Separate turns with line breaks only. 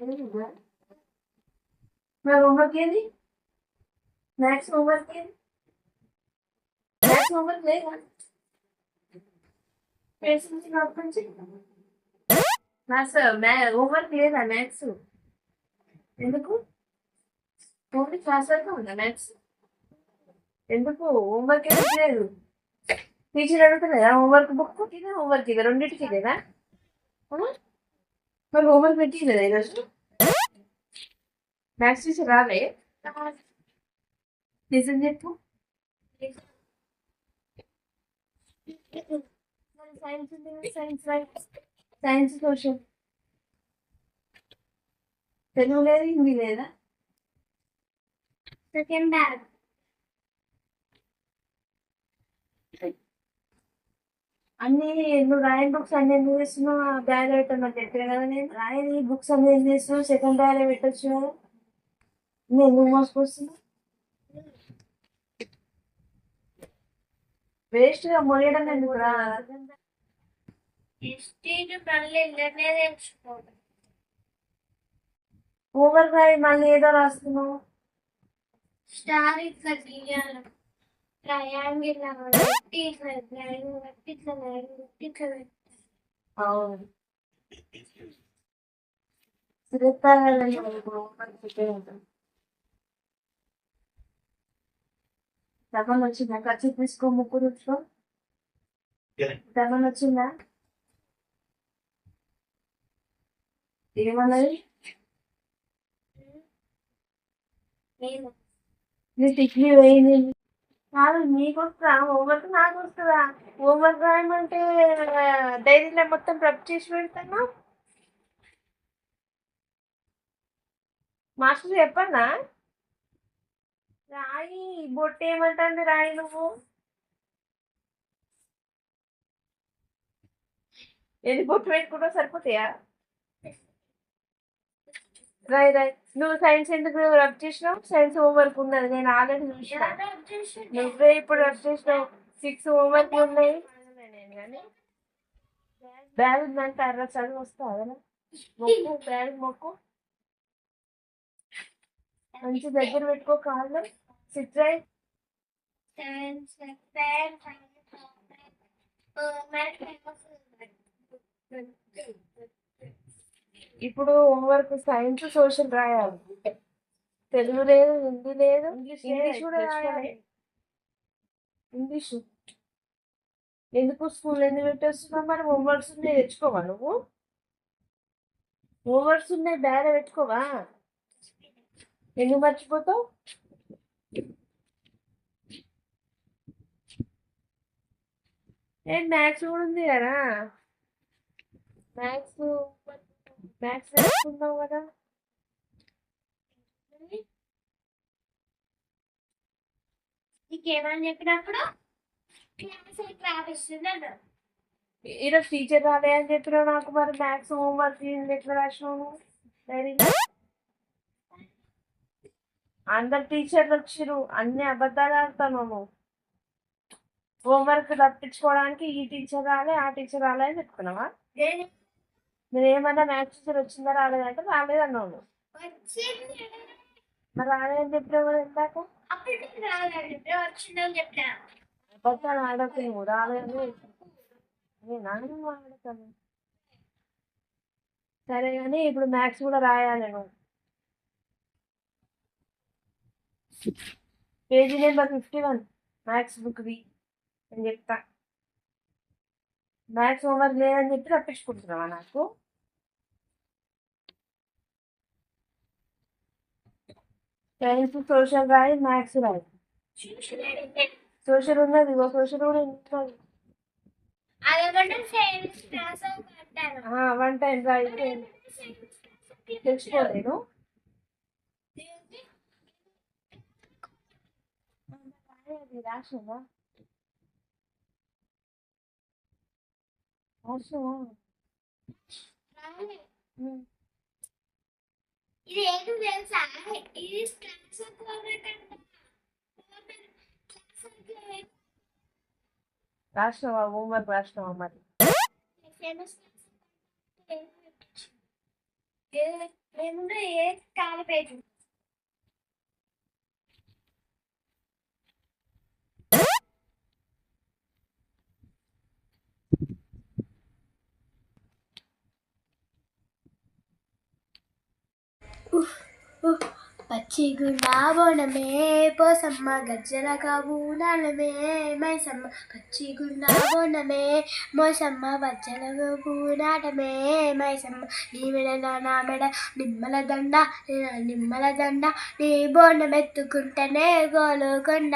మరి హోంవర్క్ ఏంది maths homework ఏంది మ్యాథ్స్ హోంవర్క్ లేదా పేరెంట్స్ నుంచి నాకు నుంచి మ్యాథ్స్ మ్యా హోంవర్క్ లేదా మ్యాథ్స్ ఎందుకు ఓన్లీ క్లాస్ వరకు ఉందా మ్యాథ్స్ ఎందుకు హోంవర్క్ ఎందుకు లేదు టీచర్ అడుగుతలేదా హోంవర్క్ బుక్ ఇదే హోంవర్క్ ఇదే రెండింటికి ఇదేనా మరి హోంవర్క్ పెట్టిలేదా ఈరోజు మ్యాథ్స్ టీచర్ రాలే నిజం చెప్పు science science science science social Telugu లేదు హిందీ లేదా
సెకండ్ బ్యాగ్
అన్ని నువ్వు రాయని బుక్స్ అన్ని ఎందుకు చేస్తున్నావు బ్యాగ్ పెట్టమని చెప్పిన కదా నేను. రాయని బుక్స్ అన్ని ఏం చేస్తున్నావు సెకండ్ బ్యాగ్ పెట్టచ్చు కదా నేను ఎందుకు మోసుకొస్తున్నా వేస్ట్గా మొయ్యడం ఎందుకు రా?
మళ్ళీ
రాయి ఏదో రాస్తున్నావు.
స్టార్ ఇట్లా ట్రయాంగిల్ పెట్టి ఇట్లా లైన్ పెట్టి ఇట్లా లైన్ పెట్టి ఇట్లా
అవును. తిరుగుతానండి వచ్చిందా ఖర్చు తీసుకో ముగ్గురు రుచుకో వచ్చిందా ఏమన్నది
నేను
నీ టిక్లీ కాదు నీకు వస్తుందా హోంవర్క్ నాకు వస్తుందా హోంవర్క్ రాయమంటే డైరీలో మొత్తం రబ్ చేసి పెడతాను. మాస్టర్ చెప్పన్నా? రాయి బొట్టు ఏమంటుంది రాయి నువ్వు? ఎన్ని బొట్టు పెట్టుకుంటా సరిపోతాయా? రాయ్ రాయ్. నువ్వు సైన్స్ ఎందుకు రబ్ చేసినావు? సైన్స్ హోంవర్క్ ఉన్నది. నేను ఆల్రెడీ చూసిన. నువ్వే ఇప్పుడు రబ్ చేసినావు. సిక్స్ హోంవర్క్ ఉన్నాయి. బ్యాగ్ ఉందంటే అర్ర చదువు వస్తా కదా మొక్కు బ్యాగ్ మొక్కు. మంచి దగ్గర పెట్టుకో కాళ్ళు. సిట్ రైట్
సైన్స్
ఇప్పుడు హోంవర్క్ సైన్స్ సోషల్ రాయాలి. తెలుగు లేదు హిందీ లేదు ఇంగ్లీష్ కూడా రాయాలి. ఇంగ్లీష్. ఎందుకు స్కూల్ ఎందుకు పెట్టేస్తున్నావు? మరి హోంవర్క్స్ ఉన్నాయి తెచ్చుకోవా నువ్వు? హోంవర్క్స్ ఉన్నాయి బ్యాగ్ పెట్టుకోవా? ఎందుకు మర్చిపోతావు? ఏ మ్యాథ్స్ కూడా ఉంది కదా? మ్యాథ్స్ మ్యాథ్స్ నేర్చుకున్నావు కదా?
నీకేమని చెప్పినప్పుడు? క్లాస్ అన్నారు
ఈరోజు టీచర్ రాలే అని చెప్పినావు నాకు మరి మ్యాథ్స్ హోంవర్క్ ఎట్లా రాసినావు? డైరీలో అందరు టీచర్లు వచ్చిర్రు. అన్ని అబద్ధాలు ఆడతాను నువ్వు. హోంవర్క్ తప్పించుకోవడానికి ఈ టీచర్ రాలే ఆ టీచర్ రాలే అని చెప్తున్నావా? నేను ఏమన్నా మ్యాథ్స్ టీచర్ వచ్చిందా రాలేదంటే నువ్వు.
వచ్చింది
మరి రాలేదని చెప్పినావు కదా ఇందాక?
నేను రాలేదు చెప్పిన.
అబద్ధాలు ఆడకు నువ్వు రాలేదు నేను ఆడతాను సరే కానీ ఇప్పుడు మ్యాథ్స్ కూడా రాయాలి నువ్వు. Page number fifty one maths బుక్ది అని చెప్తా. మ్యాథ్స్ హోంవర్క్ లేదని చెప్పి రప్పించుకుంటున్నావా నాకు సైన్స్ సోషల్ రాయి మ్యాథ్స్ రాయి సోషల్ ఉన్నది ఇగో సోషల్ కూడా
అంటాను
వన్ టైం రాయి తెలుసుకోలేను అది
ఇది ఏంటి తెలుసా ఇది క్లాస్
రాసినావా హోంవర్క్ రాసినావా మరి
ఫేమస్ ఏ- ఏముందో ఏ కాలిపేట పోసమ్మ గజ్జల కాబూనాలమే మైసమ్మ పచ్చి మోసమ్మ బజ్జల పూనాటమే మైసమ్మ నీ మెడ నా మెడ నిమ్మల దండ నిమ్మల దండ నీ బోనం ఎత్తుకుంటేనే గోలుకొండ.